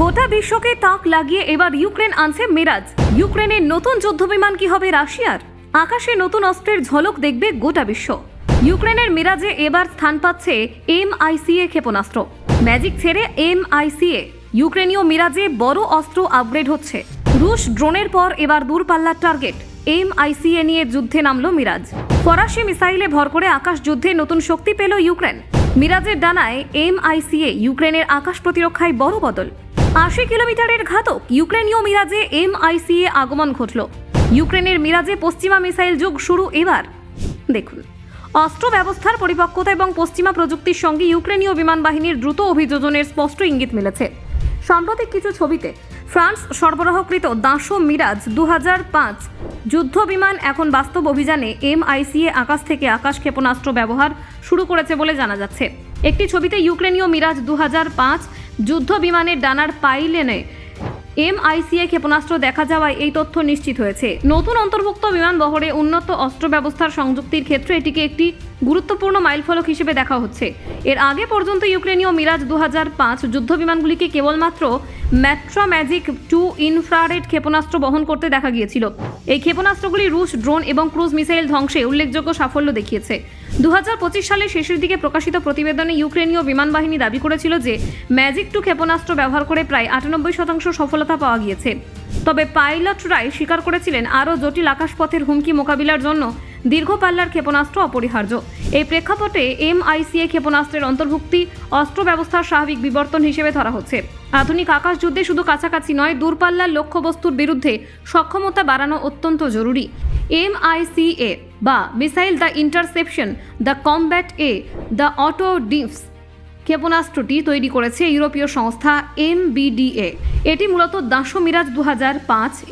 গোটা বিশ্বকে তাক লাগিয়ে এবার ইউক্রেন আনছে মিরাজ। ইউক্রেনের নতুন যুদ্ধবিমান কি হবে রাশিয়ার? আকাশে নতুন অস্ত্রের ঝলক দেখবে গোটা বিশ্ব। ইউক্রেনের মিরাজে এবার স্থান পাচ্ছে এম আইসিএ ক্ষেপণাস্ত্র। ম্যাজিক ছেড়ে এম আইসিএ ইউক্রেনীয় মিরাজে বড় অস্ত্র আপগ্রেড হচ্ছে। রুশ ড্রোনের পর এবার দূরপাল্লার টার্গেট। এম আইসিএ নিয়ে যুদ্ধে নামল মিরাজ। ফরাসি মিসাইলে ভর করে আকাশ যুদ্ধে নতুন শক্তি পেল ইউক্রেন। মিরাজের ডানায় এম আইসিএ ইউক্রেনের আকাশ প্রতিরক্ষায় বড় বদল। আশি কিলোমিটারের ঘাতক ইউক্রেনীয় মিরাজে এম এমআইসিএ আগমন ঘটল। ইউক্রেনের মিরাজে পশ্চিমা মিসাইল যুগ শুরু এবার। দেখুন, অস্ত্র ব্যবস্থার পরিপক্কতা এবং পশ্চিমা প্রযুক্তির সঙ্গে ইউক্রেনীয় বিমান বাহিনীর দ্রুত অভিযোজনের স্পষ্ট ইঙ্গিত মিলেছে। সাম্প্রতিক কিছু ছবিতে ফ্রান্স সরবরাহকৃত দাঁশো মিরাজ দু পাঁচ যুদ্ধ বিমান এখন বাস্তব অভিযানে এম এমআইসিএ আকাশ থেকে আকাশ ক্ষেপণাস্ত্র ব্যবহার শুরু করেছে বলে জানা যাচ্ছে। একটি ছবিতে ইউক্রেনীয় মিরাজ দু হাজার পাঁচ যুদ্ধ বিমানের ডানার পাইলেনে এমআইসিএ ক্ষেপণাস্ত্র দেখা যাওয়ায় এই তথ্য নিশ্চিত হয়েছে। নতুন অন্তর্ভুক্ত বিমান বহরে উন্নত অস্ত্র ব্যবস্থার সংযুক্তির ক্ষেত্রে এটিকে একটি গুরুত্বপূর্ণ মাইলফলক হিসেবে দেখা হচ্ছে। এর আগে পর্যন্ত ইউক্রেনীয় মিরাজ দু হাজার পাঁচ যুদ্ধ বিমানগুলিকে কেবলমাত্র ম্যাট্রা ম্যাজিক টু ইনফ্রারেড ক্ষেপণাস্ত্র বহন করতে দেখা গিয়েছিল। এই ক্ষেপণাস্ত্রগুলি রুশ ড্রোন এবং ক্রুজ মিসাইল ধ্বংসে উল্লেখযোগ্য সাফল্য দেখিয়েছে। দু হাজার পঁচিশ সালের শেষের দিকে প্রকাশিত প্রতিবেদনে ইউক্রেনীয় বিমান বাহিনী দাবি করেছিল যে ম্যাজিক টু ক্ষেপণাস্ত্র ব্যবহার করে প্রায় আটানব্বই শতাংশ সফলতা পাওয়া গিয়েছে। তবে পাইলটরাই স্বীকার করেছিলেন, আরও জটিল আকাশপথের হুমকি মোকাবিলার জন্য দীর্ঘ পাল্লার ক্ষেপণাস্ত্র অপরিহার্য। এই প্রেক্ষাপটে এমআইসিএ ক্ষেপণাস্ত্রের অন্তর্ভুক্তি অস্ত্র ব্যবস্থার স্বাভাবিক বিবর্তন হিসেবে ধরা হচ্ছে। আধুনিক আকাশ যুদ্ধে শুধু কাছাকাছি নয়, দূরপাল্লার লক্ষ্যবস্তুর বিরুদ্ধে সক্ষমতা বাড়ানো অত্যন্ত জরুরি। এমআইসিএ বা missile the interception, the combat a, the auto dips ক্ষেপণাস্ত্রটি তৈরি করেছে ইউরোপীয় সংস্থা এমবিডিএ এটি মূলত দাঁশো মিরাজ দু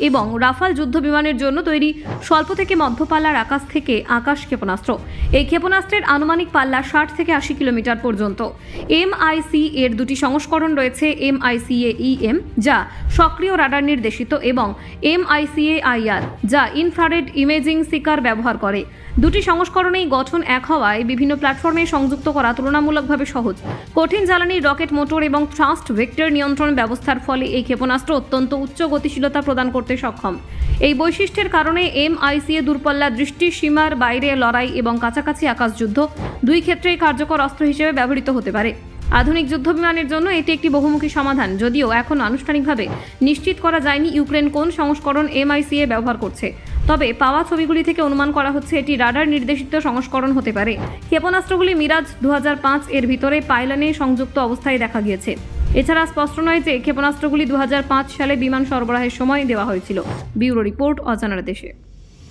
এবং রাফাল যুদ্ধ বিমানের জন্য তৈরি স্বল্প থেকে মধ্যপাল্লার আকাশ থেকে আকাশ ক্ষেপণাস্ত্র। এই ক্ষেপণাস্ত্রের আনুমানিক পাল্লা ষাট থেকে আশি কিলোমিটার পর্যন্ত। এমআইসি এর দুটি সংস্করণ রয়েছে এমআইসিএ ইএম যা সক্রিয় রাডার নির্দেশিত, এবং এমআইসিএ আইআর যা ইনফ্রারেড ইমেজিং সিকার ব্যবহার করে। দুটি সংস্করণেই গঠন এক হওয়ায় বিভিন্ন প্ল্যাটফর্মে সংযুক্ত করা তুলনামূলকভাবে সহজ। কঠিন জ্বালানি, রকেট, মোটর এবং থ্রাস্ট ভেক্টর নিয়ন্ত্রণ ব্যবস্থার ফলে এই ক্ষেপণাস্ত্র অত্যন্ত উচ্চ গতিশীলতা প্রদান করতে সক্ষম। এই বৈশিষ্ট্যের কারণে এমআইসিএ দূরপাল্লা দৃষ্টি, সীমার বাইরে লড়াই এবং কাছাকাছি আকাশযুদ্ধ দুই ক্ষেত্রেই কার্যকর অস্ত্র হিসেবে ব্যবহৃত হতে পারে। আধুনিক যুদ্ধ বিমানের জন্য এটি একটি বহুমুখী সমাধান, যদিও এখন আনুষ্ঠানিকভাবে নিশ্চিত করা যায়নি ইউক্রেন কোন সংস্করণ এমআইসিএ ব্যবহার করছে। তবে পাওয়া ছবিগুলি থেকে অনুমান করা হচ্ছে এটি রাডার নির্দেশিত সংস্করণ হতে পারে। ক্ষেপণাস্ত্রগুলি মিরাজ দু হাজার পাঁচ এর ভিতরে পাইলানে সংযুক্ত অবস্থায় দেখা গিয়েছে। এছাড়া স্পষ্ট নয় যে ক্ষেপণাস্ত্রগুলি দু হাজার পাঁচ সালে বিমান সরবরাহের সময় দেওয়া হয়েছিল। ব্যুরো রিপোর্ট অজানার দেশে।